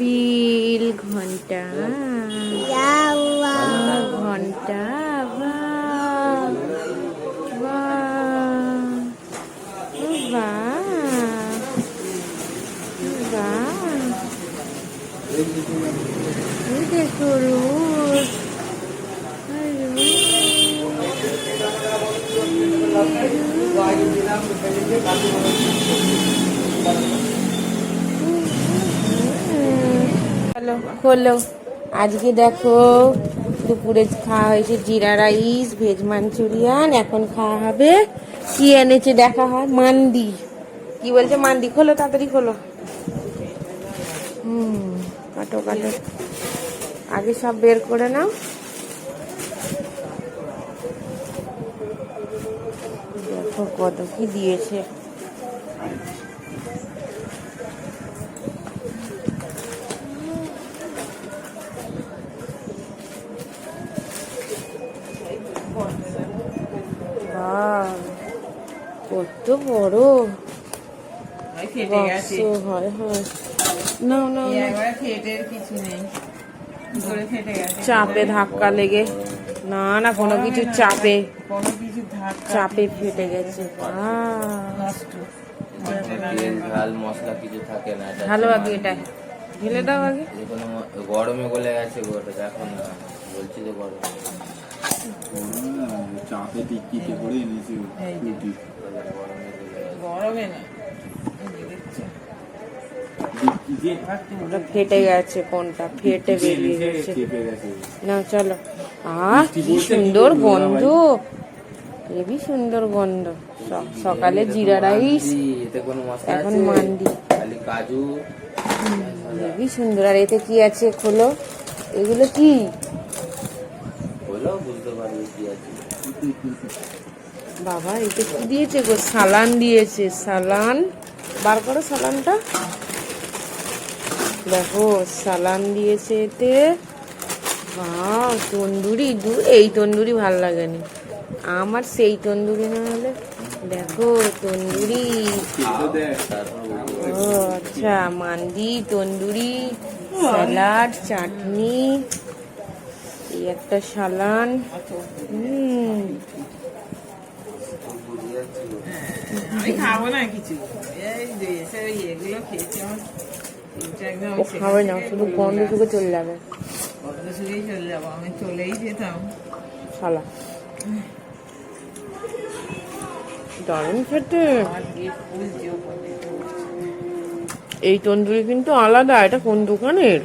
বিল ঘণ্টা। ঘণ্টা দেখো রোদ আর খোলো আজকে দেখো, দুপুরে খাওয়া হয়েছে জিরা রাইস, ভেজ মাঞ্চুরিয়ান, এখন খাওয়া হবে কি এনেছে দেখা হয় মান্দি কি বলছে মান্দি খোলো, তাড়াতাড়ি খোলো। হুম, কাটো কাটো। আগে সব বের করে নাও। দেখো কত কি দিয়েছে। ফেটে গেছে। চাপে ধাক্কা লেগে। না না কোনো কিছু চাপে। কোনো কিছু ধাক্কা। চাপে ফেটে গেছে। আহ, ঝাল মশলা কিছু থাকে না ভালো আগে এটা। ঢেলে দাও আগে। কোনো গরমে গলে গেছে গোটা দেখো না। বলছি তো গরম। চাপে টিকিতে করে এনেছি। রুটি। গরমে না। ওটা ফেটে গেছে কোনটা? ফেটে বেরিয়ে গেছে। না চলো। আহ কি সুন্দর গন্ধ। হেবি সুন্দর গন্ধ। সকালে জিরা রাইস। এখন মান্ডি। কাজু। হেবি সুন্দর। আর এতে কি আছে? খোলো। এগুলো কি? বলো বুঝতে পারবে কি আছে। বাবা এতে কি দিয়েছে গো? সালান দিয়েছে, সালান। বার করো সালানটা। দেখো, সালান দিয়েছে এতে। তন্দুরি। দু, এই তন্দুরি ভালো লাগেনি। আমার সেই তন্দুরি না হলে। দেখো, তন্দুরি। ও আচ্ছা মান্দি তন্দুরি, স্যালাড, চাটনি। একটা সালান। খাব না কিছু। ও খাবে না শুধু গন্ধ শুকে চলে যাবে। গন্ধ শুকেই চলে যাব আমি চলেই যেতাম। শালা। দারুণ খেতে। এই তন্দুরি কিন্তু আলাদা এটা কোন দোকানের?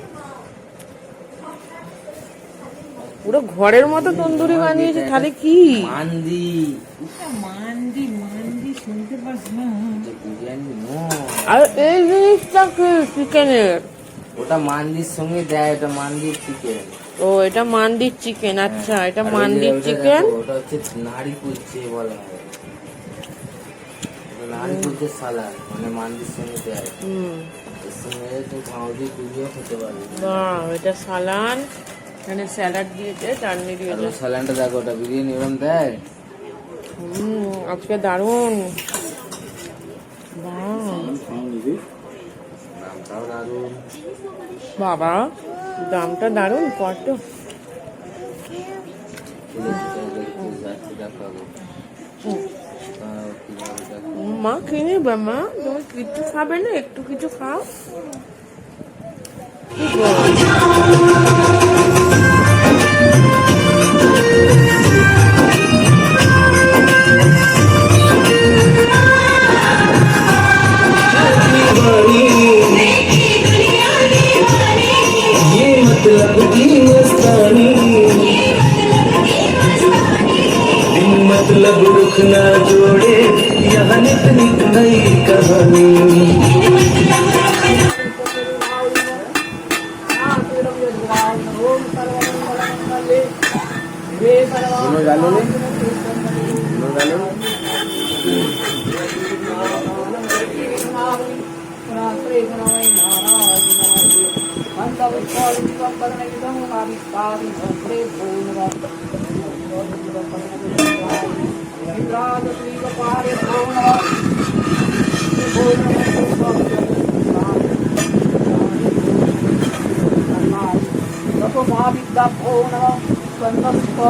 পুরো ঘরের মতো তন্দুরি বানিয়েছে তাহলে কি? মান্দি এটা মান্ডি মান্ডি শুনতে পাস না যে বিরিয়ানি নো আর এই জিনিসটা কি চিকেনের? ওটা মান্দির সঙ্গে দেয় এটা মান্দির চিকেন। ও এটা মান্দির চিকেন আচ্ছা এটা মান্দির চিকেন? ওটা হচ্ছে নাড়ি কুলচে বলা হয়। ওটা নাড়ি কুলচে সালাদ মানে মান্দির সঙ্গে দেয়। হুম। এর সঙ্গে খেতে পারবি। এটা সালান এখানে স্যালাড দিয়েছে চাটনি দিয়েছে। সালানটা দেখো ওটা বিরিয়ানি এরকম দেয়। হুম আজকে দারুণ। বাবা দামটা দারুণ কত। মা কিনে বা মা? তুমি কিছু খাবে না? একটু কিছু খাও। কি मतलब रुख ना जोड़े यह नित नित नई कहानी Thank you. महाविद्या भो नम स्वर्णस्व